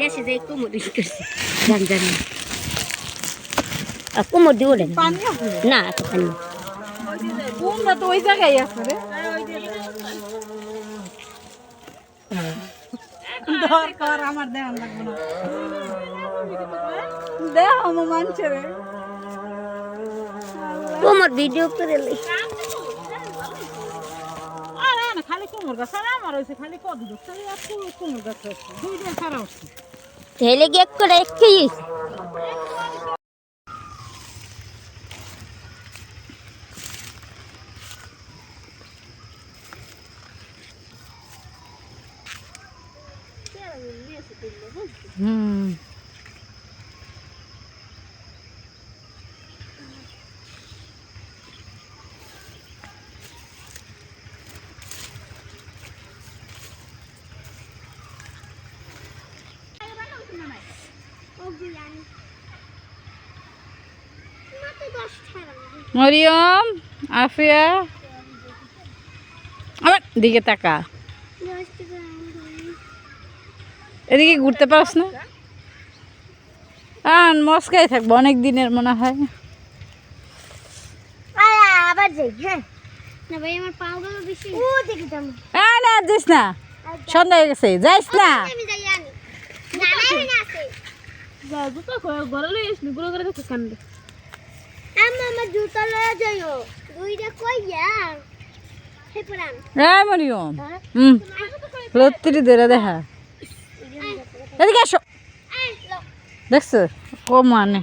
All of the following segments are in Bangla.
দেশে যাই কুমোর করছে জান জানি কুমোর দিয়ে ওঠে না এত পানি। তো ওই জায়গায় আছে রে। দরকার আমার দেওয়া লাগবে না। দেহ আমার মানছে রে কুমোর ভিডিও করে লই খালি কুমড় গাছ। আর আমার হয়েছে খালি আর কুমড় গাছ আছে ঠেলে গিয়ে করে খেয়ে হুম মরিয়ম আফিয়া আবার দিকে তাকা এদিকে ঘুরতে পারস না? আন মস্কাই থাকব অনেক দিনের মনে হয়। আবার যাই হ্যাঁ। না ভাই আমার পাও বেশি। ও দেখি যাব না যাইস না। সন্ধ্যা হয়ে গেছে যাইস না। আমি যাই আমি না না আমি না আছে। আম্মা আমার জুতা লয়ে যাইও। দুইটা কইয়া হে পুরান। হ্যাঁ? মরিয়ম হুম লত্তিরি ধরে দেখা। এদিকে এসো দেখছ? ও মানে।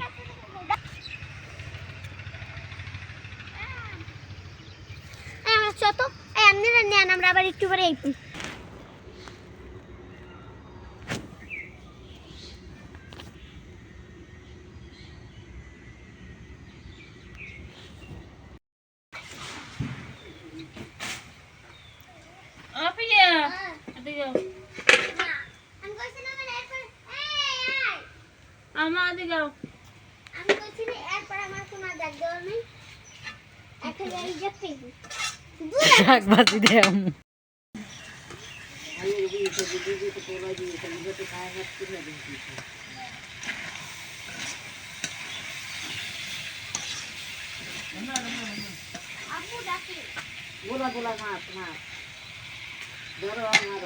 নেন আমরা একটু পরে এই আমি কইছি না মানে এরপর এই আয় আমার দিকে আমি কইছি না এরপর আমার কোনো দাগ দেওয়া নেই। এখন এই দেখতে শাক ভাজি দেয় গোলা গোলা মাছ মাছ। ধরো আমার।